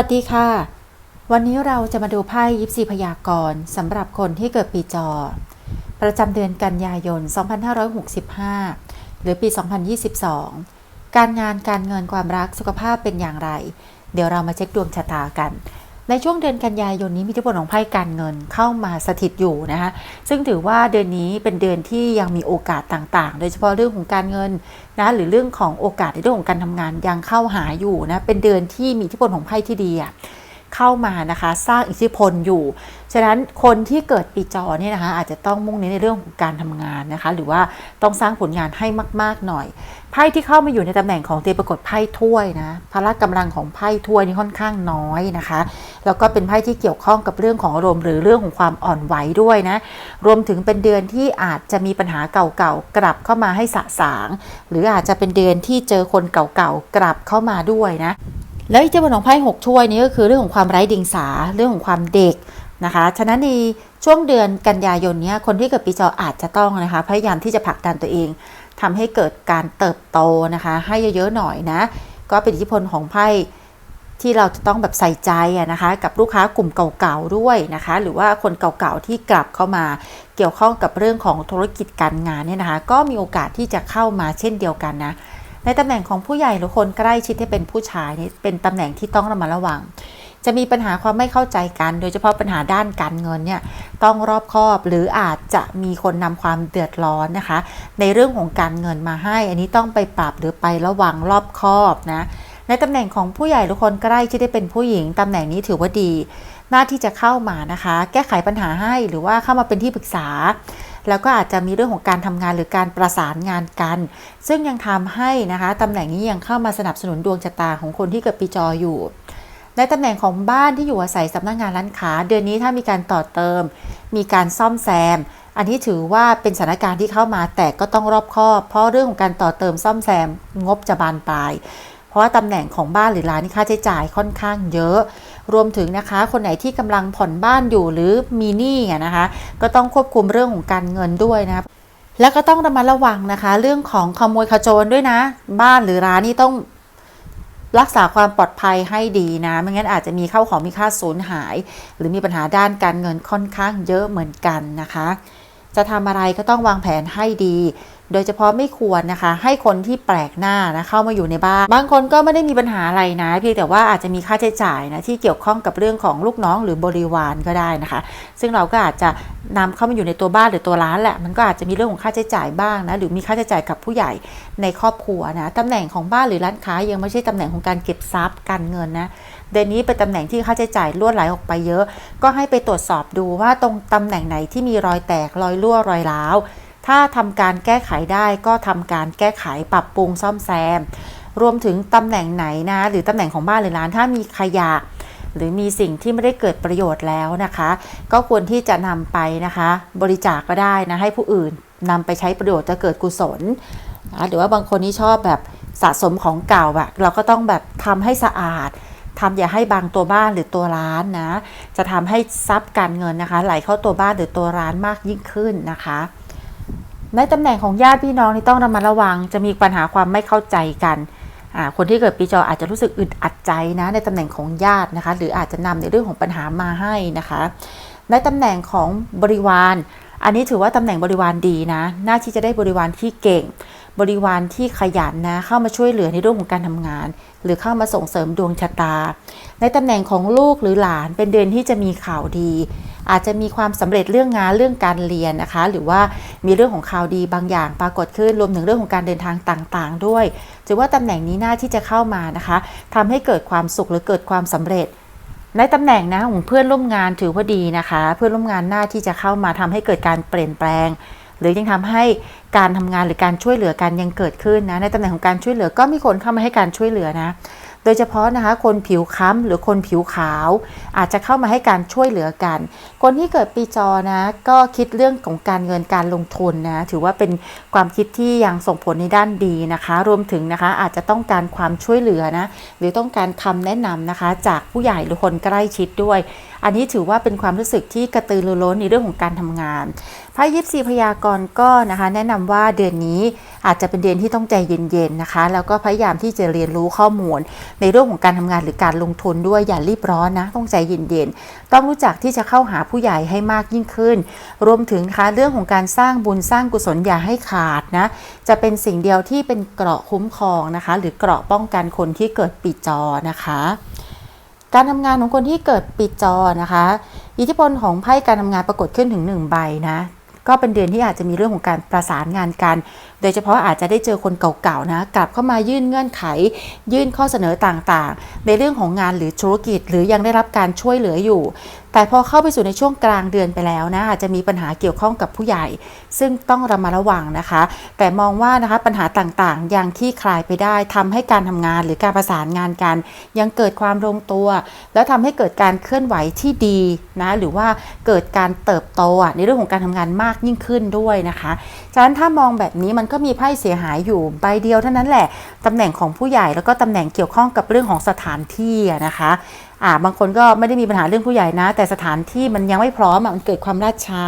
สวัสดีค่ะ วันนี้เราจะมาดูไพ่ยิปซีพยากรณ์สำหรับคนที่เกิดปีจอ ประจำเดือนกันยายน 2565 หรือปี 2022 การงานการเงินความรักสุขภาพเป็นอย่างไร เดี๋ยวเรามาเช็คดวงชะตากัน ในช่วงเดือนกันยายนนี้มีอิทธิพลของไพ่การเงินเข้ามาสถิตอยู่นะคะซึ่งถือว่าเดือนนี้เป็นเดือนที่ยังมีโอกาสต่างๆ โดยเฉพาะเรื่องของการเงินนะหรือเรื่องของโอกาสในเรื่องของการทำงานยังเข้าหาอยู่นะเป็นเดือนที่มีอิทธิพลของไพ่ที่ดีอะ เข้ามานะคะสร้างอิทธิพลอยู่ ฉะนั้นคนที่เกิดปีจอเนี่ยนะคะอาจจะต้องมุ่งเน้นในเรื่องของการทำงานนะคะ หรือว่าต้องสร้างผลงานให้มาก ๆ หน่อย ไพ่ที่เข้ามาอยู่ในตำแหน่งของเตปรากฏไพ่ถ้วยนะพละกำลังของไพ่ถ้วยนี่ค่อนข้างน้อยนะคะ แล้วก็เป็นไพ่ที่เกี่ยวข้องกับเรื่องของอารมณ์หรือเรื่องของความอ่อนไหวด้วยนะ รวมถึงเป็นเดือนที่อาจจะมีปัญหาเก่าๆกลับเข้ามาให้สะสาง หรืออาจจะเป็นเดือนที่เจอคนเก่าๆกลับเข้ามาด้วยนะ แล้วอีกเจ้าบนของไพ่หกถ้วยนี้ก็คือเรื่องของความไร้เดิงสาเรื่องของความเด็กนะคะ ฉะนั้นในช่วงเดือนกันยายนนี้คนที่เกิดปีจออาจจะต้องนะคะ พยายามที่จะผลักดันตัวเองทำให้เกิดการเติบโตนะคะ ให้เยอะๆหน่อยนะ ก็เป็นอิทธิพลของไพ่ที่เราจะต้องแบบใส่ใจนะคะ กับลูกค้ากลุ่มเก่าๆด้วยนะคะ หรือว่าคนเก่าๆที่กลับเข้ามาเกี่ยวข้องกับเรื่องของธุรกิจการงานเนี่ยนะคะ ก็มีโอกาสที่จะเข้ามาเช่นเดียวกันนะ ในตำแหน่งของผู้ใหญ่หรือคนใกล้ชิดที่เป็นผู้ชายนี่เป็นตำแหน่งที่ต้องระมัดระวัง จะมีปัญหาความไม่เข้าใจกัน โดยเฉพาะปัญหาด้านการเงินเนี่ยต้องรอบคอบหรืออาจจะมีคนนำความเดือดร้อนนะคะ ในเรื่องของการเงินมาให้ อันนี้ต้องไปปรับหรือไประวังรอบคอบนะในตำแหน่งของผู้ใหญ่หรือคนใกล้ที่ได้เป็นผู้หญิงตำแหน่งนี้ถือว่าดี หน้าที่จะเข้ามานะคะ แก้ไขปัญหาให้หรือว่าเข้ามาเป็นที่ปรึกษา แล้วก็อาจจะมีเรื่องของการทำงานหรือการประสานงานกัน ซึ่งยังทำให้นะคะตำแหน่งนี้ยังเข้ามาสนับสนุนดวงชะตาของคนที่เกิดปีจออยู่ ในตำแหน่งของบ้านที่อยู่อาศัยสำนักงานร้านค้า เดือนนี้ถ้ามีการต่อเติม มีการซ่อมแซมอันนี้ถือว่าเป็นสถานการณ์ที่เข้ามาแต่ก็ต้องรอบคอบเพราะเรื่องของการต่อเติมซ่อมแซมงบจะบานปลาย เพราะว่าตำแหน่งของบ้านหรือร้านนี่ค่าใช้จ่ายค่อนข้างเยอะ รวมถึงนะคะคนไหนที่กำลังผ่อนบ้านอยู่หรือมีหนี้อะนะคะ ก็ต้องควบคุมเรื่องของการเงินด้วยนะแล้วก็ต้องระมัดระวังนะคะ เรื่องของขโมยขโจรด้วยนะ บ้านหรือร้านนี่ต้องรักษาความปลอดภัยให้ดีนะ ไม่งั้นอาจจะมีเข้าของมีค่าสูญหาย หรือมีปัญหาด้านการเงินค่อนข้างเยอะเหมือนกันนะคะ จะทำอะไรก็ต้องวางแผนให้ดี โดยเฉพาะไม่ควรนะคะ ให้คนที่แปลกหน้านะเข้ามาอยู่ในบ้าน บางคนก็ไม่ได้มีปัญหาอะไรนะเพียงแต่ว่าอาจจะมีค่าใช้จ่ายนะที่เกี่ยวข้องกับเรื่องของลูกน้องหรือบริวารก็ได้นะคะ ซึ่งเราก็อาจจะนำเข้ามาอยู่ในตัวบ้านหรือตัวร้านแหละมันก็อาจจะมีเรื่องของค่าใช้จ่ายบ้างนะหรือมีค่าใช้จ่ายกับผู้ใหญ่ในครอบครัวนะตำแหน่งของบ้านหรือร้านค้ายังไม่ใช่ตำแหน่งของการเก็บทรัพย์การเงินนะเดือนนี้เป็นตำแหน่งที่ค่าใช้จ่ายล่วนไหลออกไปเยอะ ก็ให้ไปตรวจสอบดูว่าตรงตำแหน่งไหนที่มีรอยแตกรอยรั่วรอยร้าว ถ้าทำการแก้ไขได้ก็ทำการแก้ไขปรับปรุงซ่อมแซม รวมถึงตำแหน่งไหนนะ หรือตำแหน่งของบ้านหรือร้านถ้ามีขยะ หรือมีสิ่งที่ไม่ได้เกิดประโยชน์แล้วนะคะ ก็ควรที่จะนำไปนะคะ บริจาคก็ได้นะให้ผู้อื่นนำไปใช้ประโยชน์จะเกิดกุศลนะหรือว่าบางคนที่ชอบแบบสะสมของเก่าอะเราก็ต้องแบบทำให้สะอาดทำอย่าให้บางตัวบ้านหรือตัวร้านนะ จะทำให้ทรัพย์การเงินนะคะ ไหลเข้าตัวบ้านหรือตัวร้านมากยิ่งขึ้นนะคะ ในตำแหน่งของญาติพี่น้องนี่ต้องระมัดระวัง จะมีปัญหาความไม่เข้าใจกันคนที่เกิดปีจออาจจะรู้สึกอึดอัดใจนะในตำแหน่งของญาตินะคะ หรืออาจจะนำในเรื่องของปัญหามาให้นะคะ ในตำแหน่งของบริวาร อันนี้ถือว่าตำแหน่งบริวารดีนะหน้าที่จะได้บริวารที่เก่ง บริวารที่ขยันนะเข้ามาช่วยเหลือในเรื่องของการทำงาน หรือเข้ามาส่งเสริมดวงชะตา ในตำแหน่งของลูกหรือหลานเป็นเดือนที่จะมีข่าวดี อาจจะมีความสำเร็จเรื่องงานเรื่องการเรียนนะคะ หรือว่ามีเรื่องของข่าวดีบางอย่างปรากฏขึ้นรวมถึงเรื่องของการเดินทางต่างๆ ด้วยถือว่าตำแหน่งนี้น่าที่จะเข้ามานะคะทำให้เกิดความสุขหรือเกิดความสำเร็จในตำแหน่งนะของเพื่อนร่วมงานถือว่าดีนะคะ เพื่อนร่วมงานหน้าที่จะเข้ามาทำให้เกิดการเปลี่ยนแปลง หรือยังทำให้การทำงานหรือการช่วยเหลือกันยังเกิดขึ้นนะในตำแหน่งของการช่วยเหลือก็มีคนเข้ามาให้การช่วยเหลือนะ โดยเฉพาะนะคะคนผิวค้ำหรือคนผิวขาว อาจจะเข้ามาให้การช่วยเหลือกัน คนที่เกิดปีจอนะก็คิดเรื่องของการเงินการลงทุนนะถือว่าเป็นความคิดที่ยังส่งผลในด้านดีนะคะ รวมถึงนะคะอาจจะต้องการความช่วยเหลือนะหรือต้องการคำแนะนำนะคะ จากผู้ใหญ่หรือคนใกล้ชิดด้วย อันนี้ถือว่าเป็นความรู้สึกที่กระตือรือร้นในเรื่องของการทำงานไพ่ยิปซีพยากรณ์ก็นะคะ แนะนำว่าเดือนนี้อาจจะเป็นเดือนที่ต้องใจเย็นๆนะคะ แล้วก็พยายามที่จะเรียนรู้ข้อมูล ในเรื่องของการทำงานหรือการลงทุนด้วยอย่ารีบร้อนนะ ต้องใจเย็นๆต้องรู้จักที่จะเข้าหาผู้ใหญ่ให้มากยิ่งขึ้น รวมถึงนะคะเรื่องของการสร้างบุญสร้างกุศลอย่าให้ขาดนะจะเป็นสิ่งเดียวที่เป็นเกราะคุ้มครองนะคะ หรือเกราะป้องกันคนที่เกิดปีจอนะคะ การทำงานของคนที่เกิดปีจอนะคะ อิทธิพลของไพ่การทำงานปรากฏขึ้นถึงหนึ่งใบนะก็เป็นเดือนที่อาจจะมีเรื่องของการประสานงานกันโดยเฉพาะอาจจะได้เจอคนเก่าๆนะกลับเข้ามายื่นเงื่อนไข ยื่นข้อเสนอต่างๆ ในเรื่องของงานหรือธุรกิจ หรือยังได้รับการช่วยเหลืออยู่ แต่พอเข้าไปสู่ในช่วงกลางเดือนไปแล้วนะอาจจะมีปัญหาเกี่ยวข้องกับผู้ใหญ่ ซึ่งต้องระมัดระวังนะคะ แต่มองว่านะคะปัญหาต่างๆ ยังที่คลายไปได้ทำให้การทำงานหรือการประสานงานกัน ยังเกิดความลงตัว แล้วทำให้เกิดการเคลื่อนไหวที่ดีนะหรือว่าเกิดการเติบโตในเรื่องของการทำงานมากยิ่งขึ้นด้วยนะคะฉะนั้นถ้ามองแบบนี้มันก็มีไพ่เสียหายอยู่ใบเดียวเท่านั้นแหละตำแหน่งของผู้ใหญ่แล้วก็ตำแหน่งเกี่ยวข้องกับเรื่องของสถานที่นะคะอ่าบางคนก็ไม่ได้มีปัญหาเรื่องผู้ใหญ่นะ แต่สถานที่มันยังไม่พร้อมอะมันเกิดความล่าช้า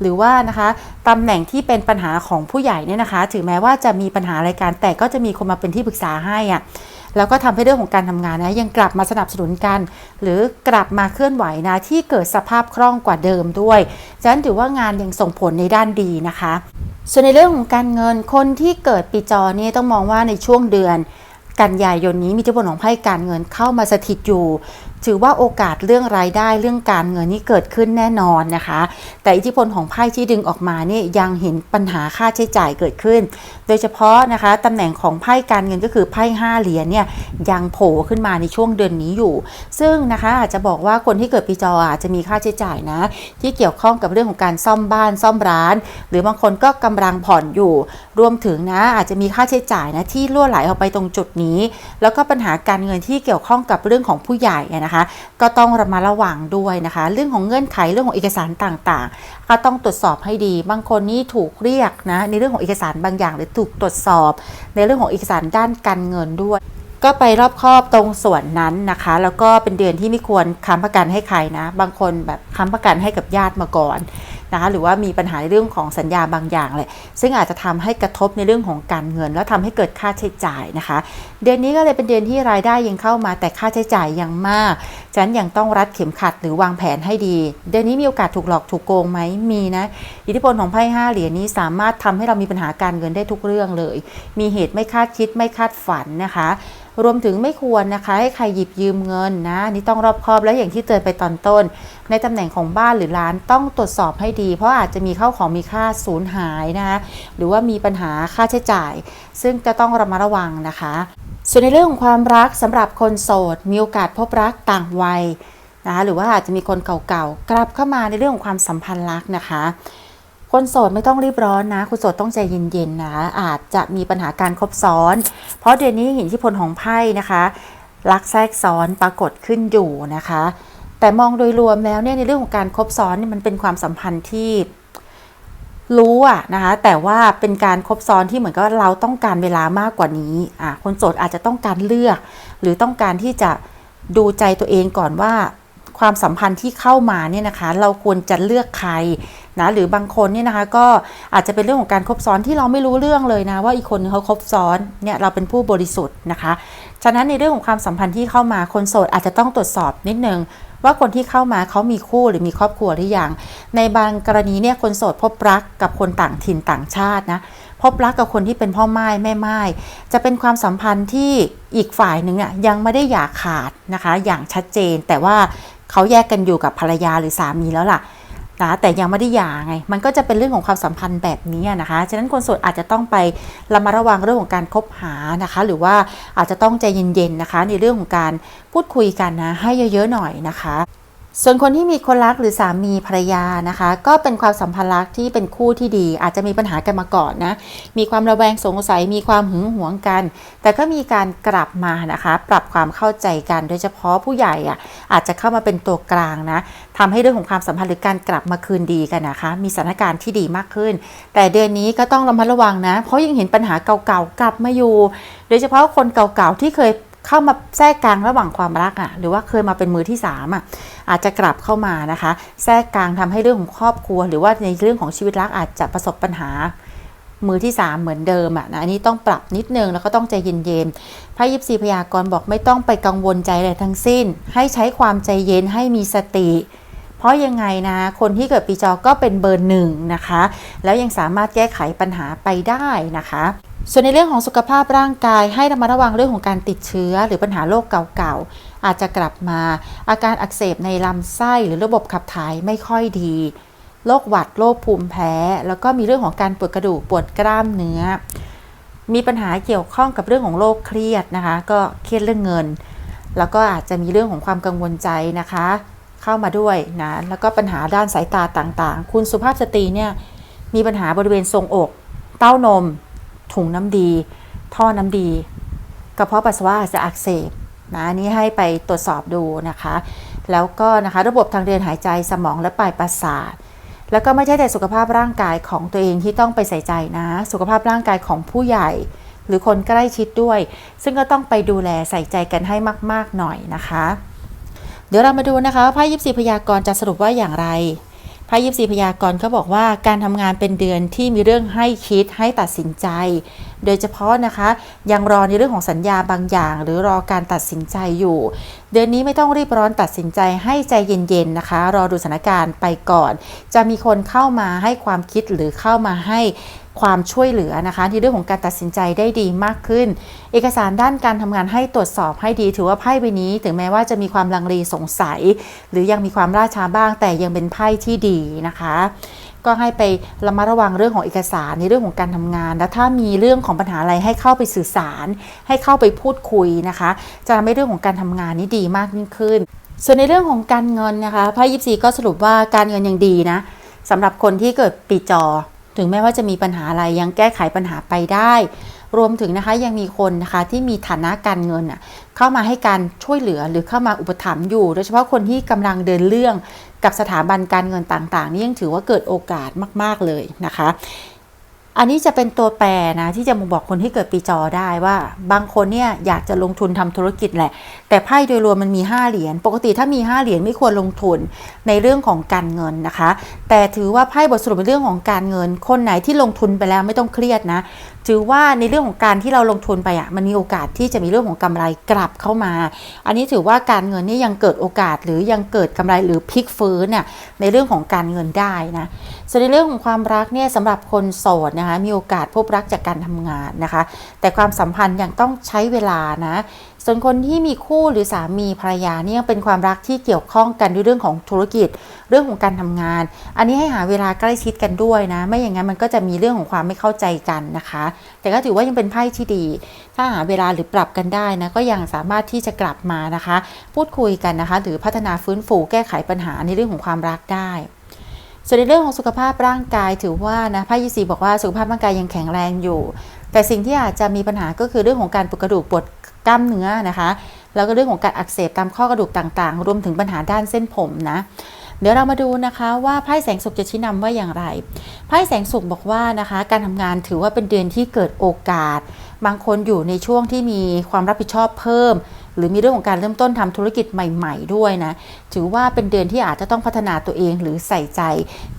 หรือว่านะคะตำแหน่งที่เป็นปัญหาของผู้ใหญ่เนี่ยนะคะ ถึงแม้ว่าจะมีปัญหาอะไรกันแต่ก็จะมีคนมาเป็นที่ปรึกษาให้อะ แล้วก็ทำให้เรื่องของการทำงานนะยังกลับมาสนับสนุนกัน หรือกลับมาเคลื่อนไหวนะที่เกิดสภาพคล่องกว่าเดิมด้วยฉะนั้นถือว่างานยังส่งผลในด้านดีนะคะ ส่วนในเรื่องของการเงินคนที่เกิดปีจอนี่ต้องมองว่าในช่วงเดือนกันยายนนี้มีอิทธิพลของไพ่การเงินเข้ามาสถิตอยู่ ถือว่าโอกาสเรื่องรายได้เรื่องการเงินนี่เกิดขึ้นแน่นอนนะคะ แต่อิทธิพลของไพ่ที่ดึงออกมาเนี่ยยังเห็นปัญหาค่าใช้จ่ายเกิดขึ้น โดยเฉพาะนะคะตำแหน่งของไพ่การเงินก็คือไพ่ห้าเหรียญเนี่ยยังโผล่ขึ้นมาในช่วงเดือนนี้อยู่ ซึ่งนะคะอาจจะบอกว่าคนที่เกิดปีจออาจจะมีค่าใช้จ่ายนะ ที่เกี่ยวข้องกับเรื่องของการซ่อมบ้านซ่อมร้าน หรือบางคนก็กำลังผ่อนอยู่ รวมถึงนะอาจจะมีค่าใช้จ่ายนะที่ล่วไหลออกไปตรงจุดนี้ แล้วก็ปัญหาการเงินที่เกี่ยวข้องกับเรื่องของผู้ใหญ่อะนะคะ ก็ต้องระมัดระวังด้วยนะคะ เรื่องของเงื่อนไขเรื่องของเอกสารต่างๆ ก็ต้องตรวจสอบให้ดี บางคนนี่ถูกเรียกนะในเรื่องของเอกสารบางอย่างหรือถูกตรวจสอบ ในเรื่องของเอกสารด้านการเงินด้วย ก็ไปรอบครอบตรงส่วนนั้นนะคะ แล้วก็เป็นเดือนที่ไม่ควรค้ำประกันให้ใครนะ บางคนแบบค้ำประกันให้กับญาติมาก่อน นะคะหรือว่ามีปัญหาในเรื่องของสัญญาบางอย่างเลยซึ่งอาจจะทำให้กระทบในเรื่องของการเงิน แล้วทำให้เกิดค่าใช้จ่ายนะคะ เดือนนี้ก็เลยเป็นเดือนที่รายได้ยังเข้ามาแต่ค่าใช้จ่ายยังมากฉะนั้นยังต้องรัดเข็มขัดหรือวางแผนให้ดี เดือนนี้มีโอกาสถูกหลอกถูกโกงไหมมีนะอิทธิพลของไพ่ห้าเหรียญนี้สามารถทำให้เรามีปัญหาการเงินได้ทุกเรื่องเลย มีเหตุไม่คาดคิดไม่คาดฝันนะคะรวมถึงไม่ควรนะคะ ให้ใครหยิบยืมเงินนะนนี่ต้องรอบคอบและอย่างที่เตือนไปตอนต้น ในตำแหน่งของบ้านหรือร้านต้องตรวจสอบให้ดี เพราะอาจจะมีเข้าของมีค่าสูญหายนะคะหรือว่ามีปัญหาค่าใช้จ่าย ซึ่งจะต้องระมัดระวังนะคะ ส่วนในเรื่องของความรักสำหรับคนโสด มีโอกาสพบรักต่างวัยนะคะหรือว่าอาจจะมีคนเก่าๆกลับเข้ามาในเรื่องของความสัมพันธ์รักนะคะคนโสดไม่ต้องรีบร้อนนะคุณโสดต้องใจเย็นๆนะอาจจะมีปัญหาการคบซ้อน เพราะเดือนนี้เห็นที่พลของไพ่นะคะรักแทรกซ้อนปรากฏขึ้นอยู่นะคะ แต่มองโดยรวมแล้วเนี่ยในเรื่องของการคบซ้อนเนี่ยมันเป็นความสัมพันธ์ที่รู้อะนะคะแต่ว่าเป็นการคบซ้อนที่เหมือนกับเราต้องการเวลามากกว่านี้อะคนโสดอาจจะต้องการเลือก หรือต้องการที่จะดูใจตัวเองก่อนว่าความสัมพันธ์ที่เข้ามาเนี่ยนะคะ เราควรจะเลือกใครนะหรือบางคนเนี่ยนะคะ ก็อาจจะเป็นเรื่องของการคบซ้อนที่เราไม่รู้เรื่องเลยนะ ว่าอีกคนนึงเขาคบซ้อนเนี่ยเราเป็นผู้บริสุทธิ์นะคะ ฉะนั้นในเรื่องของความสัมพันธ์ที่เข้ามาคนโสดอาจจะต้องตรวจสอบนิดนึง ว่าคนที่เข้ามาเขามีคู่หรือมีครอบครัวหรือยัง ในบางกรณีเนี่ยคนโสดพบรักกับคนต่างถิ่นต่างชาตินะพบรักกับคนที่เป็นพ่อไม้แม่ไม้จะเป็นความสัมพันธ์ที่อีกฝ่ายหนึ่งอะยังไม่ได้อยากขาดนะคะ อย่างชัดเจน แต่ว่าเขาแยกกันอยู่กับภรรยาหรือสามีแล้วล่ะ นะแต่ยังไม่ได้หย่าไง มันก็จะเป็นเรื่องของความสัมพันธ์แบบนี้นะคะ ฉะนั้นคนโสดอาจจะต้องไประมัดระวังเรื่องของการคบหานะคะ หรือว่าอาจจะต้องใจเย็นๆนะคะ ในเรื่องของการพูดคุยกันนะให้เยอะๆหน่อยนะคะ ส่วนคนที่มีคนรักหรือสามีภรรยานะคะ ก็เป็นความสัมพันธ์รักที่เป็นคู่ที่ดี อาจจะมีปัญหากันมาก่อนนะ มีความระแวงสงสัยมีความหึงหวงกัน แต่ก็มีการกลับมานะคะ ปรับความเข้าใจกันโดยเฉพาะผู้ใหญ่อะอาจจะเข้ามาเป็นตัวกลางนะทำให้เรื่องของความสัมพันธ์หรือการกลับมาคืนดีกันนะคะ มีสถานการณ์ที่ดีมากขึ้น แต่เดือนนี้ก็ต้องระมัดระวังนะ เพราะยังเห็นปัญหาเก่าๆกลับมาอยู่ โดยเฉพาะคนเก่าๆที่เคย เข้ามาแทรกกลางระหว่างความรักอะ่ะหรือว่าเคยมาเป็นมือที่สามอะอาจจะกลับเข้ามานะคะ แทรกกลางทำให้เรื่องของครอบครัว หรือว่าในเรื่องของชีวิตรักอาจจะประสบปัญหามือที่ 3 เหมือนเดิมอะนะอันนี้ต้องปรับนิดนึงแล้วก็ต้องใจเย็นๆไพ่ยิปซีพยากรณ์บอกไม่ต้องไปกังวลใจอะไรทั้งสิ้น ให้ใช้ความใจเย็นให้มีสติ เพราะยังไงนะ คนที่เกิดปีจอก็เป็นเบอร์หนึ่งนะคะ แล้วยังสามารถแก้ไขปัญหาไปได้นะคะ ส่วนในเรื่องของสุขภาพร่างกายให้ระมัดระวังเรื่องของการติดเชื้อ หรือปัญหาโรคเก่าๆ อาจจะกลับมา อาการอักเสบในลำไส้หรือระบบขับถ่ายไม่ค่อยดีโรคหวัดโรคภูมิแพ้ แล้วก็มีเรื่องของการปวดกระดูกปวดกล้ามเนื้อ มีปัญหาเกี่ยวข้องกับเรื่องของโรคเครียดนะคะ ก็เครียดเรื่องเงิน แล้วก็อาจจะมีเรื่องของความกังวลใจนะคะ เข้ามาด้วยนะแล้วก็ปัญหาด้านสายตาต่างๆ คุณสุภาพสตรีเนี่ยมีปัญหาบริเวณทรงอก เต้านม ถุงน้ำดี ท่อน้ำดี กระเพาะปัสสาวะจะอักเสบนะอันนี้ให้ไปตรวจสอบดูนะคะ แล้วก็นะคะระบบทางเดินหายใจสมองและปลายประสาทแล้วก็ไม่ใช่แต่สุขภาพร่างกายของตัวเองที่ต้องไปใส่ใจนะ สุขภาพร่างกายของผู้ใหญ่ หรือคนใกล้ชิดด้วย ซึ่งก็ต้องไปดูแลใส่ใจกันให้มาก ๆ หน่อยนะคะ เดี๋ยวเรามาดูนะคะว่าไพ่ยิปซีพยากรณ์จะสรุปว่าอย่างไร ไพ่ยิบซีพยากรณ์เขาบอกว่าการทำงานเป็นเดือนที่มีเรื่องให้คิดให้ตัดสินใจ โดยเฉพาะนะคะ ยังรอในเรื่องของสัญญาบางอย่าง หรือรอการตัดสินใจอยู่ เดือนนี้ไม่ต้องรีบร้อนตัดสินใจให้ใจเย็นๆนะคะ รอดูสถานการณ์ไปก่อน จะมีคนเข้ามาให้ความคิดหรือเข้ามาให้ ความช่วยเหลือนะคะในเรื่องของการตัดสินใจได้ดีมากขึ้น เอกสารด้านการทำงานให้ตรวจสอบให้ดี ถือว่าไพ่ใบนี้ ถึงแม้ว่าจะมีความลังเลสงสัย หรือยังมีความล่าช้าบ้าง แต่ยังเป็นไพ่ที่ดีนะคะก็ให้ไประมัดระวังเรื่องของเอกสารในเรื่องของการทำงาน และถ้ามีเรื่องของปัญหาอะไรให้เข้าไปสื่อสาร ให้เข้าไปพูดคุยนะคะ จะทำให้เรื่องของการทำงานนี้ดีมากยิ่งขึ้น ส่วนในเรื่องของการเงินนะคะไพ่ยิปซีก็สรุปว่าการเงินยังดีนะสำหรับคนที่เกิดปีจอ ถึงแม้ว่าจะมีปัญหาอะไรยังแก้ไขปัญหาไปได้ รวมถึงนะคะยังมีคนนะคะที่มีฐานะการเงินอะเข้ามาให้การช่วยเหลือหรือเข้ามาอุปถัมภ์อยู่ โดยเฉพาะคนที่กำลังเดินเรื่องกับสถาบันการเงินต่างๆนี่ยังถือว่าเกิดโอกาสมาก ๆเลยนะคะ อันนี้จะเป็นตัวแปรนะ ที่จะมาบอกคนที่เกิดปีจอได้ว่า บางคนเนี่ยอยากจะลงทุนทำธุรกิจแหละ แต่ไพ่โดยรวมมันมี 5 เหรียญปกติถ้ามี 5 เหรียญไม่ควรลงทุนในเรื่องของการเงินนะคะ แต่ถือว่าไพ่บทสรุปในเรื่องของการเงิน คนไหนที่ลงทุนไปแล้วไม่ต้องเครียดนะถือว่าในเรื่องของการที่เราลงทุนไปอะมันมีโอกาสที่จะมีเรื่องของกำไรกลับเข้ามา อันนี้ถือว่าการเงินนี่ยังเกิดโอกาสหรือยังเกิดกำไรหรือพลิกฟื้นน่ะในเรื่องของการเงินได้นะส่วนในเรื่องของความรักเนี่ยสำหรับคนโสดนะคะมีโอกาสพบรักจากการทำงานนะคะ แต่ความสัมพันธ์ยังต้องใช้เวลานะส่วนคนที่มีคู่หรือสามีภรรยาเนี่ยเป็นความรักที่เกี่ยวข้องกันด้วยเรื่องของธุรกิจ เรื่องของการทำงาน อันนี้ให้หาเวลาใกล้ชิดกันด้วยนะ ไม่อย่างนั้นมันก็จะมีเรื่องของความไม่เข้าใจกันนะคะ แต่ก็ถือว่ายังเป็นไพ่ที่ดี ถ้าหาเวลาหรือปรับกันได้นะก็ยังสามารถที่จะกลับมานะคะ พูดคุยกันนะคะ หรือพัฒนาฟื้นฟูแก้ไขปัญหาในเรื่องของความรักได้ ส่วนในเรื่องของสุขภาพร่างกายถือว่านะไพ่ยีสีบอกว่าสุขภาพร่างกายยังแข็งแรงอยู่ แต่สิ่งที่อาจจะมีปัญหาก็คือเรื่องของการปวดกระดูกปวดกล้ามเนื้อนะคะ แล้วก็เรื่องของการอักเสบตามข้อกระดูกต่างๆ รวมถึงปัญหาด้านเส้นผมนะเดี๋ยวเรามาดูนะคะว่าไพ่แสงสุขจะชี้นำว่าอย่างไรไพ่แสงสุขบอกว่านะคะ การทำงานถือว่าเป็นเดือนที่เกิดโอกาส บางคนอยู่ในช่วงที่มีความรับผิดชอบเพิ่ม หรือมีเรื่องของการเริ่มต้นทำธุรกิจใหม่ ๆ ด้วยนะ ถือว่าเป็นเดือนที่อาจจะต้องพัฒนาตัวเองหรือใส่ใจ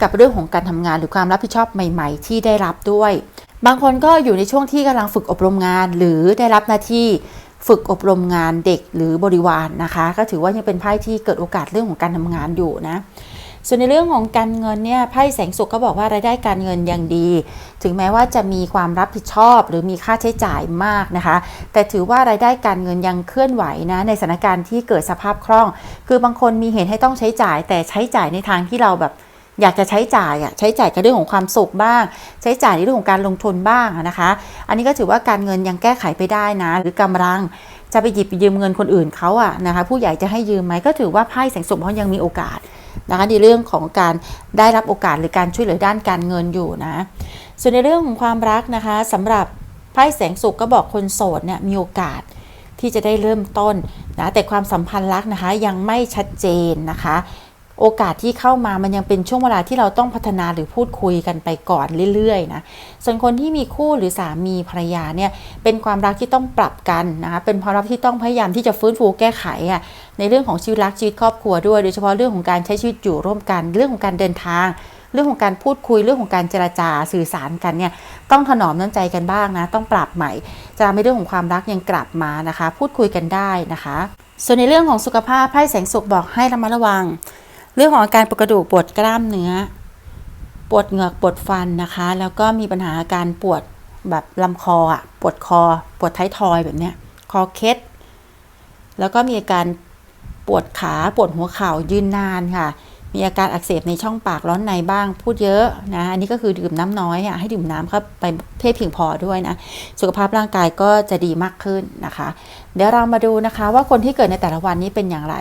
กับเรื่องของการทำงานหรือความรับผิดชอบใหม่ ๆ ที่ได้รับด้วย บางคนก็อยู่ในช่วงที่กำลังฝึกอบรมงาน หรือได้รับหน้าที่ฝึกอบรมงานเด็กหรือบริวารนนะคะ ก็ถือว่ายังเป็นไพ่ที่เกิดโอกาสเรื่องของการทำงานอยู่นะ ส่วนในเรื่องของการเงินเนี่ยไพ่แสงสุขก็บอกว่ารายได้การเงินยังดี ถึงแม้ว่าจะมีความรับผิดชอบหรือมีค่าใช้จ่ายมากนะคะ แต่ถือว่ารายได้การเงินยังเคลื่อนไหวนะในสถานการณ์ที่เกิดสภาพคล่อง คือบางคนมีเหตุให้ต้องใช้จ่าย แต่ใช้จ่ายในทางที่เราแบบอยากจะใช้จ่ายอะใช้จ่ายกับเรื่องของความสุขบ้าง ใช้จ่ายในเรื่องของการลงทุนบ้างนะคะ อันนี้ก็ถือว่าการเงินยังแก้ไขไปได้นะ หรือกำลังจะไปหยิบยืมเงินคนอื่นเขาอะนะคะ ผู้ใหญ่จะให้ยืมไหมก็ถือว่าไพ่แสงสุขเขายังมีโอกาส นะคะในเรื่องของการได้รับโอกาสหรือการช่วยเหลือด้านการเงินอยู่นะ ส่วนในเรื่องของความรักนะคะสำหรับไพ่แสงสุขก็บอกคนโสดเนี่ยมีโอกาสที่จะได้เริ่มต้นนะแต่ความสัมพันธ์รักนะคะยังไม่ชัดเจนนะคะ โอกาสที่เข้ามามันยังเป็นช่วงเวลาที่เราต้องพัฒนาหรือพูดคุยกันไปก่อนเรื่อยๆนะส่วนคนที่มีคู่หรือสามีภรรยาเนี่ยเป็นความรักที่ต้องปรับกันนะคะเป็นความรักที่ต้องพยายามที่จะฟื้นฟูแก้ไขอะในเรื่องของชีวิตรักชีวิตครอบครัวด้วยโดยเฉพาะเรื่องของการใช้ชีวิตอยู่ร่วมกัน เรื่องของการเดินทางเรื่องของการพูดคุยเรื่องของการเจรจาสื่อสารกันเนี่ยต้องถนอมน้ำใจกันบ้างนะ ต้องปรับใหม่ จะทำให้เรื่องของความรักยังกลับมานะคะ พูดคุยกันได้นะคะ ส่วนในเรื่องของสุขภาพไพ่แสงสุขบอกให้ระมัดระวัง เรื่องของอาการปวดกระดูกปวดกล้ามเนื้อ ปวดเหงือกปวดฟันนะคะ แล้วก็มีปัญหาอาการปวดแบบลำคออะปวดคอ ปวดท้ายทอยแบบเนี้ยคอเคล็ดแล้วก็มีอาการปวดขาปวดหัวเข่ายืนนานค่ะ มีอาการอักเสบในช่องปากร้อนในบ้าง พูดเยอะนะอันนี้ก็คือดื่มน้ำน้อยอะให้ดื่มน้ำเข้าไปเพียงพอด้วยนะ สุขภาพร่างกายก็จะดีมากขึ้นนะคะ เดี๋ยวเรามาดูนะคะ ว่าคนที่เกิดในแต่ละวันนี้เป็นอย่างไร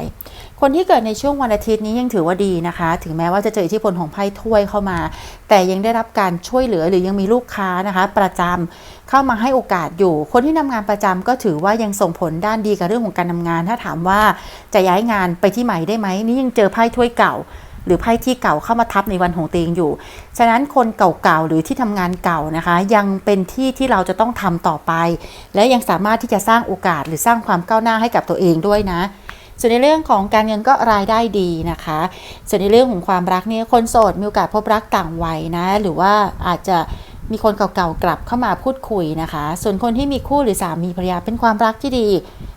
คนที่เกิดในช่วงวันอาทิตย์นี้ยังถือว่าดีนะคะ ถึงแม้ว่าจะเจออิทธิพลของไพ่ถ้วยเข้ามา แต่ยังได้รับการช่วยเหลือหรือยังมีลูกค้านะคะ ประจำเข้ามาให้โอกาสอยู่ คนที่ทำงานประจำก็ถือว่ายังส่งผลด้านดีกับเรื่องของการทำงาน ถ้าถามว่าจะย้ายงานไปที่ใหม่ได้ไหมนี่ยังเจอไพ่ถ้วยเก่าหรือไพ่ที่เก่าเข้ามาทับในวันของตัวเองอยู่ ฉะนั้นคนเก่าๆหรือที่ทำงานเก่านะคะ ยังเป็นที่ที่เราจะต้องทำต่อไป และยังสามารถที่จะสร้างโอกาสหรือสร้างความก้าวหน้าให้กับตัวเองด้วยนะ ส่วนในเรื่องของการเงินก็รายได้ดีนะคะ ส่วนในเรื่องของความรักเนี่ยคนโสดมีโอกาสพบรักต่างวัยนะหรือว่าอาจจะมีคนเก่าๆกลับเข้ามาพูดคุยนะคะ ส่วนคนที่มีคู่หรือสามีภรรยาเป็นความรักที่ดี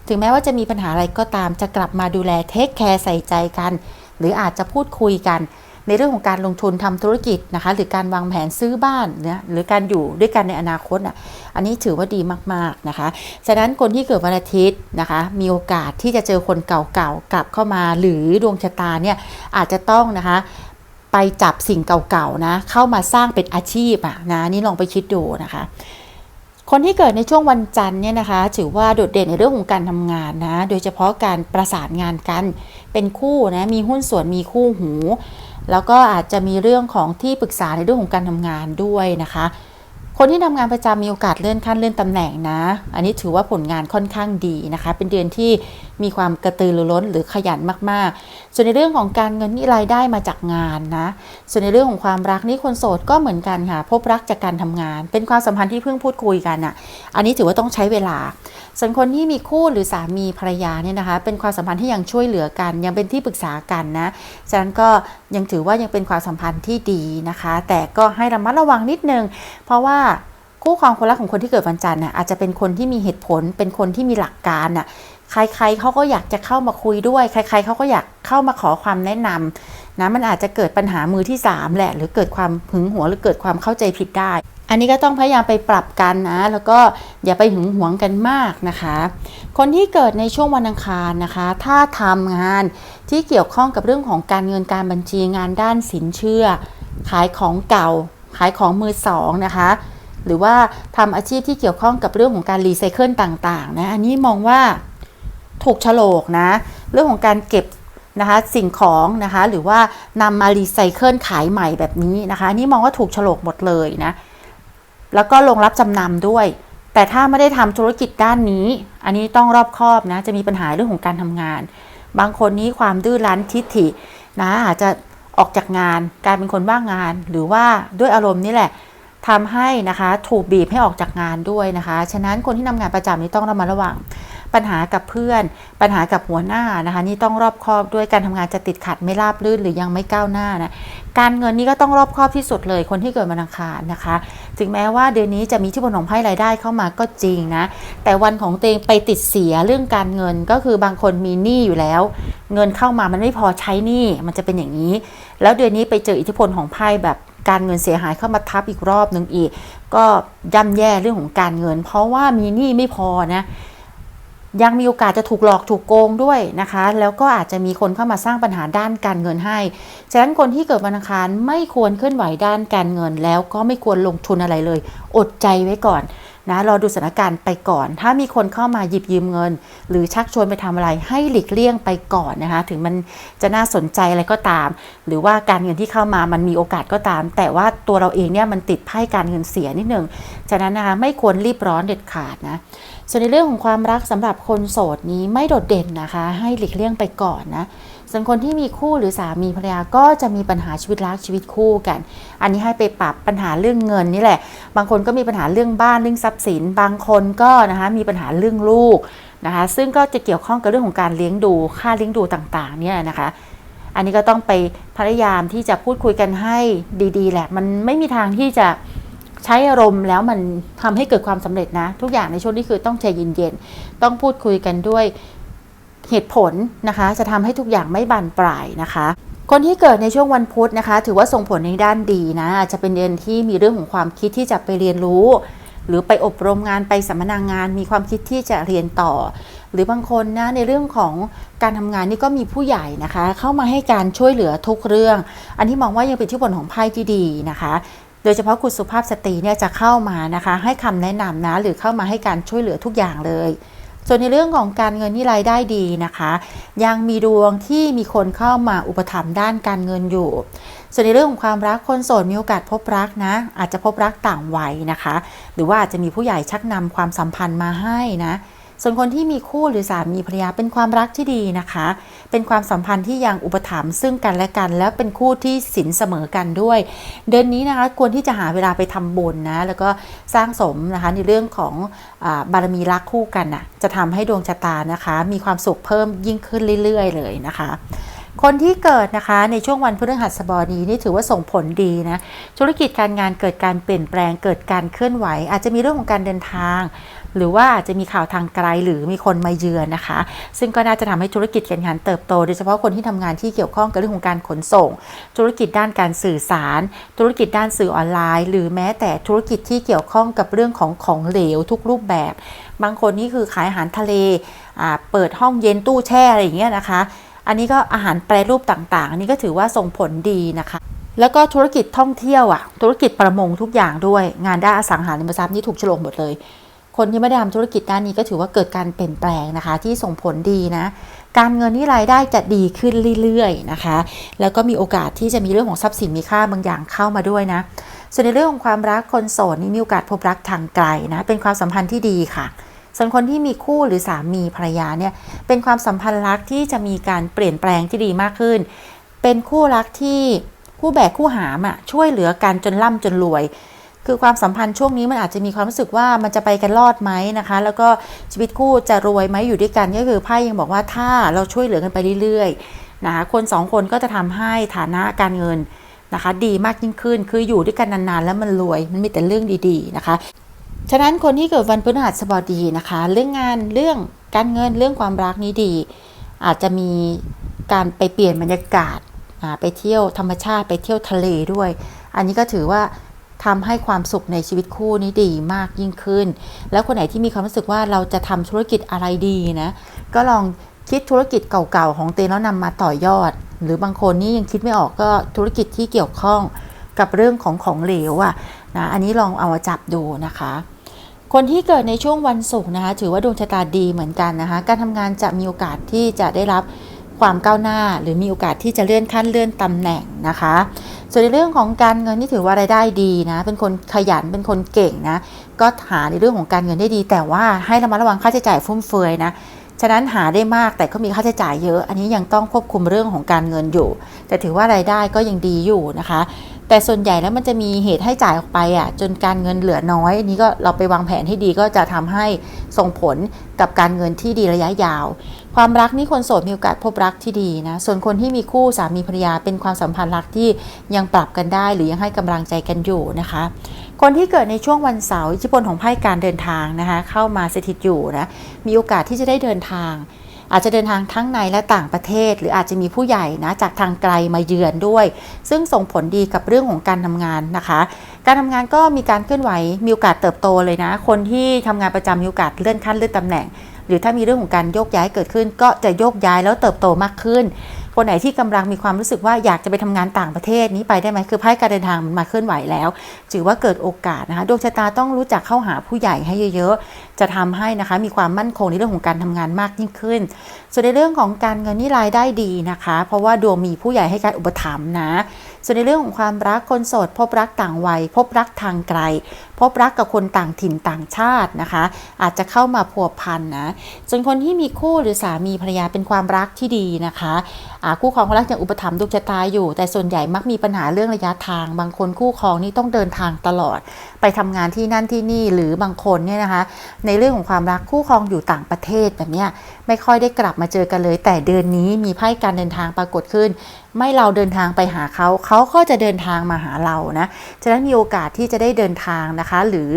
ถึงแม้ว่าจะมีปัญหาอะไรก็ตามจะกลับมาดูแลเทคแคร์ใส่ใจกัน หรืออาจจะพูดคุยกัน ในเรื่องของการลงทุนทำธุรกิจนะคะ หรือการวางแผนซื้อบ้านเนี่ยหรือการอยู่ด้วยกันในอนาคตอะอันนี้ถือว่าดีมากๆนะคะฉะนั้นคนที่เกิดวันอาทิตย์นะคะ มีโอกาสที่จะเจอคนเก่าๆกลับเข้ามา หรือดวงชะตาเนี่ยอาจจะต้องนะคะไปจับสิ่งเก่าๆนะเข้ามาสร้างเป็นอาชีพอะนะนี่ลองไปคิดดูนะคะคนที่เกิดในช่วงวันจันทร์เนี่ยนะคะถือว่าโดดเด่นในเรื่องของการทำงานนะ โดยเฉพาะการประสานงานกันเป็นคู่นะมีหุ้นส่วนมีคู่หู แล้วก็อาจจะมีเรื่องของที่ปรึกษาในเรื่องของการทำงานด้วยนะคะ คนที่ทำงานประจำมีโอกาสเลื่อนขั้นเลื่อนตำแหน่งนะ อันนี้ถือว่าผลงานค่อนข้างดีนะคะ เป็นเดือนที่ มีความกระตือรือร้นหรือขยันมากๆ ส่วนในเรื่องของการเงินนี่รายได้มาจากงานนะ ส่วนในเรื่องของความรักนี่คนโสดก็เหมือนกันค่ะ พบรักจากการทำงาน เป็นความสัมพันธ์ที่เพิ่งพูดคุยกันอะ อันนี้ถือว่าต้องใช้เวลา ส่วนคนที่มีคู่หรือสามีภรรยาเนี่ยนะคะ เป็นความสัมพันธ์ที่ยังช่วยเหลือกัน ยังเป็นที่ปรึกษากันนะ ฉะนั้นก็ยังถือว่ายังเป็นความสัมพันธ์ที่ดีนะคะ แต่ก็ให้ระมัดระวังนิดนึง เพราะว่าคู่ครองคนรักของคนที่เกิดวันจันทร์น่ะอาจจะเป็นคนที่มีเหตุผลเป็นคนที่มีหลักการน่ะ ใครๆเขาก็อยากจะเข้ามาคุยด้วย ใครๆเขาก็อยากเข้ามาขอความแนะนำนะมันอาจจะเกิดปัญหามือที่ 3 แหละ หรือเกิดความหึงหวงหรือเกิดความเข้าใจผิดได้ อันนี้ก็ต้องพยายามไปปรับกันนะ แล้วก็อย่าไปหึงหวงกันมากนะคะ คนที่เกิดในช่วงวันอังคารนะคะ ถ้าทำงานที่เกี่ยวข้องกับเรื่องของการเงินการบัญชีงานด้านสินเชื่อ ขายของเก่า ขายของมือสองนะคะหรือว่าทำอาชีพที่เกี่ยวข้องกับเรื่องของการรีไซเคิลต่างๆนะ อันนี้มองว่า ถูกฉลกนะ เรื่องของการเก็บนะคะสิ่งของนะคะหรือว่านำมารีไซเคิลขายใหม่แบบนี้นะคะอันนี้มองว่าถูกฉลกหมดเลยนะแล้วก็ลงรับจำนำด้วย แต่ถ้าไม่ได้ทำธุรกิจด้านนี้ อันนี้ต้องรอบคอบนะจะมีปัญหาเรื่องของการทำงาน บางคนนี้ความดื้อรั้นทิฐินะอาจจะออกจากงานกลายเป็นคนว่างงาน หรือว่าด้วยอารมณ์นี่แหละทำให้นะคะถูกบีบให้ออกจากงานด้วยนะคะ ฉะนั้นคนที่ทำงานประจำนี้ต้องระมัดระวัง ปัญหากับเพื่อน ปัญหากับหัวหน้านะคะ นี่ต้องรอบคอบด้วยการทำงานจะติดขัดไม่ราบรื่นหรือยังไม่ก้าวหน้านะการเงินนี่ก็ต้องรอบคอบที่สุดเลยคนที่เกิดวันอังคารนะคะ ถึงแม้ว่าเดือนนี้จะมีที่ผลของไพ่รายได้เข้ามาก็จริงนะ แต่วันของตัวเองไปติดเสียเรื่องการเงินก็คือบางคนมีหนี้อยู่แล้ว เงินเข้ามามันไม่พอใช้หนี้มันจะเป็นอย่างนี้ แล้วเดือนนี้ไปเจออิทธิพลของไพ่แบบการเงินเสียหายเข้ามาทับอีกรอบหนึ่งอีก ก็ย่ำแย่เรื่องของการเงิน เพราะว่ามีหนี้ไม่พอนะ ยังมีโอกาสจะถูกหลอกถูกโกงด้วยนะคะ แล้วก็อาจจะมีคนเข้ามาสร้างปัญหาด้านการเงินให้ ฉะนั้นคนที่เกิดวันอังคารไม่ควรเคลื่อนไหวด้านการเงิน แล้วก็ไม่ควรลงทุนอะไรเลย อดใจไว้ก่อนนะรอดูสถานการณ์ไปก่อน ถ้ามีคนเข้ามาหยิบยืมเงิน หรือชักชวนไปทำอะไรให้หลีกเลี่ยงไปก่อนนะคะ ถึงมันจะน่าสนใจอะไรก็ตาม หรือว่าการเงินที่เข้ามามันมีโอกาสก็ตาม แต่ว่าตัวเราเองเนี่ยมันติดไพ่การเงินเสียนิดนึงฉะนั้นนะคะไม่ควรรีบร้อนเด็ดขาดนะ ส่วนในเรื่องของความรักสำหรับคนโสดนี้ไม่โดดเด่นนะคะ ให้หลีกเลี่ยงไปก่อนนะส่วนคนที่มีคู่หรือสามีภรรยาก็จะมีปัญหาชีวิตรักชีวิตคู่กัน อันนี้ให้ไปปรับปัญหาเรื่องเงินนี่แหละ บางคนก็มีปัญหาเรื่องบ้านเรื่องทรัพย์สิน บางคนก็นะคะมีปัญหาเรื่องลูกนะคะ ซึ่งก็จะเกี่ยวข้องกับเรื่องของการเลี้ยงดูค่าเลี้ยงดูต่างๆเนี่ยนะคะ อันนี้ก็ต้องไปพยายามที่จะพูดคุยกันให้ดี ๆ แหละ มันไม่มีทางที่จะ ใช้อารมณ์แล้วมันทำให้เกิดความสำเร็จนะ ทุกอย่างในช่วงนี้คือต้องใจเย็นๆต้องพูดคุยกันด้วยเหตุผลนะคะ จะทำให้ทุกอย่างไม่บานปลายนะคะคนที่เกิดในช่วงวันพุธนะคะ ถือว่าส่งผลในด้านดีนะอาจจะเป็นเดือนที่มีเรื่องของความคิดที่จะไปเรียนรู้ หรือไปอบรมงานไปสัมมนางาน มีความคิดที่จะเรียนต่อ หรือบางคนนะในเรื่องของการทำงานนี่ก็มีผู้ใหญ่นะคะ เข้ามาให้การช่วยเหลือทุกเรื่อง อันที่มองว่ายังเป็นที่ผลของไพ่ที่ดีนะคะ โดยเฉพาะคุณสุภาพสตรีเนี่ยจะเข้ามานะคะให้คำแนะนำนะหรือเข้ามาให้การช่วยเหลือทุกอย่างเลย ส่วนในเรื่องของการเงินนี่รายได้ดีนะคะ ยังมีดวงที่มีคนเข้ามาอุปถัมภ์ด้านการเงินอยู่ ส่วนในเรื่องของความรักคนโสดมีโอกาสพบรักนะ อาจจะพบรักต่างวัยนะคะ หรือว่าอาจจะมีผู้ใหญ่ชักนำความสัมพันธ์มาให้นะ ส่วนคนที่มีคู่หรือสามีภรรยาเป็นความรักที่ดีนะคะ เป็นความสัมพันธ์ที่ยังอุปถัมภ์ซึ่งกันและกัน แล้วเป็นคู่ที่สินเสมอกันด้วย เดือนนี้นะคะควรที่จะหาเวลาไปทำบุญนะแล้วก็สร้างสมนะคะในเรื่องของอบารมีรักคู่กันน่ะจะทำให้ดวงชะตานะคะ มีความสุขเพิ่มยิ่งขึ้นเรื่อย ๆ เลยนะคะคนที่เกิดนะคะในช่วงวันพฤหัสบดีนี่ถือว่าส่งผลดีนะธุรกิจการงานเกิดการเปลี่ยนแปลงเกิดการเคลื่อนไหว อาจจะมีเรื่องของการเดินทาง หรือว่าอาจจะมีข่าวทางไกลหรือมีคนมาเยือนนะคะ ซึ่งก็น่าจะทำให้ธุรกิจการงานเติบโต โดยเฉพาะคนที่ทำงานที่เกี่ยวข้องกับเรื่องของการขนส่ง ธุรกิจด้านการสื่อสาร ธุรกิจด้านสื่อออนไลน์ หรือแม้แต่ธุรกิจที่เกี่ยวข้องกับเรื่องของของเหลวทุกรูปแบบ บางคนนี่คือขายอาหารทะเลเปิดห้องเย็นตู้แช่อะไรอย่างเงี้ยนะคะ อันนี้ก็อาหารแปรรูปต่างๆ อันนี้ก็ถือว่าส่งผลดีนะคะแล้วก็ธุรกิจท่องเที่ยวอะ ธุรกิจประมงทุกอย่างด้วย งานด้านอสังหาริมทรัพย์นี่ถูกฉลองหมดเลย คนที่ไม่ได้ทำธุรกิจด้านนี้ก็ถือว่าเกิดการเปลี่ยนแปลงนะคะ ที่ส่งผลดีนะ การเงินนี่รายได้จะดีขึ้นเรื่อยๆนะคะ แล้วก็มีโอกาสที่จะมีเรื่องของทรัพย์สินมีค่าบางอย่างเข้ามาด้วยนะ ส่วนในเรื่องของความรักคนโสดนี่มีโอกาสพบรักทางไกลนะ เป็นความสัมพันธ์ที่ดีค่ะส่วนคนที่มีคู่หรือสามีภรรยาเนี่ยเป็นความสัมพันธ์รักที่จะมีการเปลี่ยนแปลงที่ดีมากขึ้น เป็นคู่รักที่คู่แบกคู่หามอะช่วยเหลือกันจนร่ำจนรวย คือความสัมพันธ์ช่วงนี้มันอาจจะมีความรู้สึกว่ามันจะไปกันรอดไหมนะคะ แล้วก็ชีวิตคู่จะรวยไหมอยู่ด้วยกันก็คือไพ่ยังบอกว่าถ้าเราช่วยเหลือกันไปเรื่อยๆนะคะคนสองคนก็จะทำให้ฐานะการเงินนะคะ ดีมากยิ่งขึ้นคืออยู่ด้วยกันนานๆ แล้วมันรวยมันมีแต่เรื่องดีๆนะคะ ฉะนั้นคนที่เกิดวันพฤหัสบดีนะคะ เรื่องงานเรื่องการเงินเรื่องความรักนี้ดี อาจจะมีการไปเปลี่ยนบรรยากาศไปเที่ยวธรรมชาติไปเที่ยวทะเลด้วย อันนี้ก็ถือว่า ทำให้ความสุขในชีวิตคู่นี้ดีมากยิ่งขึ้น แล้วคนไหนที่มีความรู้สึกว่าเราจะทำธุรกิจอะไรดีนะ ก็ลองคิดธุรกิจเก่าๆของเตนแล้วนำมาต่อยอด หรือบางคนนี่ยังคิดไม่ออกก็ธุรกิจที่เกี่ยวข้องกับเรื่องของของเหลวอะนะอันนี้ลองเอามาจับดูนะคะ คนที่เกิดในช่วงวันศุกร์นะคะ ถือว่าดวงชะตาดีเหมือนกันนะคะ การทำงานจะมีโอกาสที่จะได้รับความก้าวหน้า หรือมีโอกาสที่จะเลื่อนขั้นเลื่อนตำแหน่งนะคะ ส่วนในเรื่องของการเงินนี่ถือว่ารายได้ดีนะ เป็นคนขยันเป็นคนเก่งนะ ก็หาในเรื่องของการเงินได้ดี แต่ว่าให้ระมัดระวังค่าใช้จ่ายฟุ่มเฟือยนะฉะนั้นหาได้มากแต่ก็มีค่าใช้จ่ายเยอะ อันนี้ยังต้องควบคุมเรื่องของการเงินอยู่ แต่ถือว่ารายได้ก็ยังดีอยู่นะคะ แต่ส่วนใหญ่แล้วมันจะมีเหตุให้จ่ายออกไปอะจนการเงินเหลือน้อย อันนี้ก็เราไปวางแผนให้ดีก็จะทำให้ส่งผลกับการเงินที่ดีระยะยาว ความรักนี่คนโสดมีโอกาสพบรักที่ดีนะ ส่วนคนที่มีคู่สามีภรรยาเป็นความสัมพันธ์รักที่ยังปรับกันได้ หรือยังให้กำลังใจกันอยู่นะคะ คนที่เกิดในช่วงวันเสาร์อิทธิพลของไพ่การเดินทางนะคะ เข้ามาสถิตอยู่นะมีโอกาสที่จะได้เดินทาง อาจจะเดินทางทั้งในและต่างประเทศ หรืออาจจะมีผู้ใหญ่นะจากทางไกลมาเยือนด้วย ซึ่งส่งผลดีกับเรื่องของการทำงานนะคะ การทำงานก็มีการเคลื่อนไหวมีโอกาสเติบโตเลยนะ คนที่ทำงานประจำมีโอกาสเลื่อนขั้นเลื่อนตำแหน่ง หรือถ้ามีเรื่องของการโยกย้ายเกิดขึ้น ก็จะโยกย้ายแล้วเติบโตมากขึ้น คนไหนที่กำลังมีความรู้สึกว่าอยากจะไปทำงานต่างประเทศนี้ไปได้ไหมคือไพ่การเดินทางมันมาเคลื่อนไหวแล้ว ถือว่าเกิดโอกาสนะคะดวงชะตาต้องรู้จักเข้าหาผู้ใหญ่ให้เยอะ ๆ จะทำให้นะคะมีความมั่นคงในเรื่องของการทำงานมากยิ่งขึ้น ส่วนในเรื่องของการเงินนี่รายได้ดีนะคะ เพราะว่าดวงมีผู้ใหญ่ให้การอุปถัมภ์นะ ส่วนในเรื่องของความรักคนโสด พบรักต่างวัย พบรักทางไกล พบรักกับคนต่างถิ่นต่างชาตินะคะ อาจจะเข้ามาพัวพันนะส่วนคนที่มีคู่หรือสามีภรรยาเป็นความรักที่ดีนะคะอ่าคู่ครองรักอย่างอุปถัมภ์ดวงชะตาอยู่ แต่ส่วนใหญ่มักมีปัญหาเรื่องระยะทาง บางคนคู่ครองนี่ต้องเดินทางตลอด ไปทำงานที่นั่นที่นี่หรือบางคนเนี่ยนะคะ ในเรื่องของความรักคู่ครองอยู่ต่างประเทศแบบเนี้ยไม่ค่อยได้กลับมาเจอกันเลย แต่เดือนนี้มีไพ่การเดินทางปรากฏขึ้น ไม่เราเดินทางไปหาเขาเขาก็จะเดินทางมาหาเรานะฉะนั้นมีโอกาสที่จะได้เดินทางนะคะ หรือ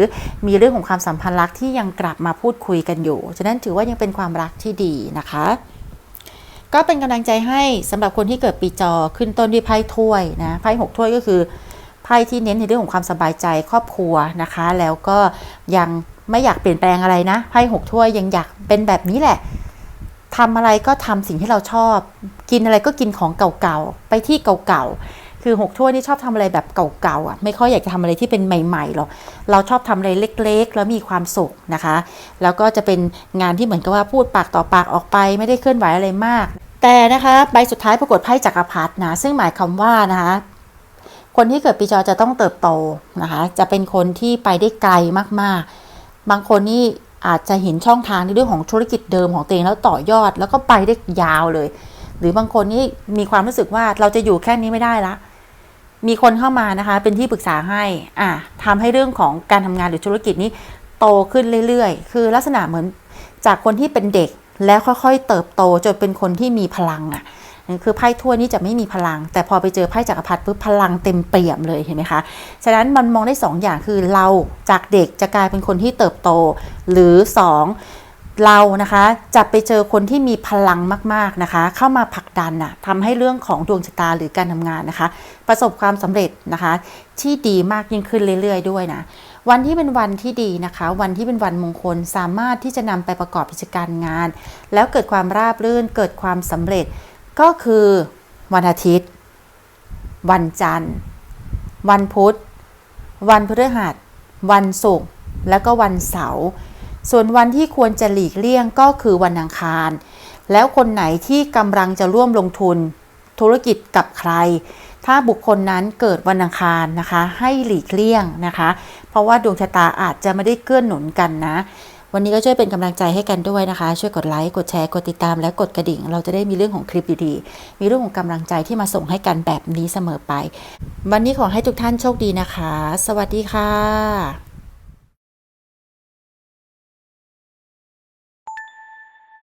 มีเรื่องของความสัมพันธ์รักที่ยังกลับมาพูดคุยกันอยู่ฉะนั้นถือว่ายังเป็นความรักที่ดีนะคะก็เป็นกำลังใจให้สำหรับคนที่เกิดปีจอขึ้นต้นด้วยไพ่ถ้วยนะไพ่หกถ้วยก็คือ ไพ่ที่เน้นในเรื่องของความสบายใจครอบครัวนะคะ แล้วก็ยังไม่อยากเปลี่ยนแปลงอะไรนะไพ่หกถ้วยยังอยากเป็นแบบนี้แหละทำอะไรก็ทำสิ่งที่เราชอบ กินอะไรก็กินของเก่าๆ ไปที่เก่าๆ คือหกถ้วยนี่ชอบทำอะไรแบบเก่าๆอะ ไม่ค่อยอยากจะทำอะไรที่เป็นใหม่ๆหรอก เราชอบทำอะไรเล็ก ๆ แล้วมีความสุขนะคะ แล้วก็จะเป็นงานที่เหมือนกับว่าพูดปากต่อปากออกไป ไม่ได้เคลื่อนไหวอะไรมาก แต่นะคะใบสุดท้ายปรากฏไพ่จักรพรรดินะ ซึ่งหมายความว่านะคะ คนที่เกิดปีจอจะต้องเติบโตนะคะ จะเป็นคนที่ไปได้ไกลมากๆ บางคนนี่อาจจะเห็นช่องทางในเรื่องของธุรกิจเดิมของตัวเองแล้วต่อยอด แล้วก็ไปได้ยาวเลย หรือบางคนนี่มีความรู้สึกว่าเราจะอยู่แค่นี้ไม่ได้ละ มีคนเข้ามานะคะ เป็นที่ปรึกษาให้อะทำให้เรื่องของการทำงานหรือธุรกิจนี้โตขึ้นเรื่อยๆ คือลักษณะเหมือนจากคนที่เป็นเด็กแล้วค่อยๆ เติบโตจนเป็นคนที่มีพลังอะ คือไพ่ถ้วยนี่จะไม่มีพลัง แต่พอไปเจอไพ่จักรพรรดิปุ๊บพลังเต็มเปี่ยมเลยเห็นไหมคะฉะนั้นมันมองได้ 2 อย่างคือเราจากเด็กจะกลายเป็นคนที่เติบโต หรือ 2เรานะคะจะไปเจอคนที่มีพลังมากๆนะคะ เข้ามาผลักดันน่ะทำให้เรื่องของดวงชะตาหรือการทำงานนะคะ ประสบความสำเร็จนะคะ ที่ดีมากยิ่งขึ้นเรื่อย ๆ ด้วยนะวันที่เป็นวันที่ดีนะคะ วันที่เป็นวันมงคลสามารถที่จะนำไปประกอบกิจการงาน แล้วเกิดความราบรื่นเกิดความสำเร็จ ก็คือวันอาทิตย์ วันจันทร์ วันพุธ วันพฤหัส วันศุกร์แล้วก็วันเสาร์ส่วนวันที่ควรจะหลีกเลี่ยงก็คือวันอังคาร แล้วคนไหนที่กำลังจะร่วมลงทุน ธุรกิจกับใคร ถ้าบุคคลนั้นเกิดวันอังคารนะคะ ให้หลีกเลี่ยงนะคะ เพราะว่าดวงชะตาอาจจะไม่ได้เกื้อนหนุนกันนะ วันนี้ก็ช่วยเป็นกำลังใจให้กันด้วยนะคะ ช่วยกดไลค์ กดแชร์ กดติดตาม และกดกระดิ่ง เราจะได้มีเรื่องของคลิปดีๆ มีเรื่องของกำลังใจที่มาส่งให้กันแบบนี้เสมอไป วันนี้ขอให้ทุกท่านโชคดีนะคะ สวัสดีค่ะ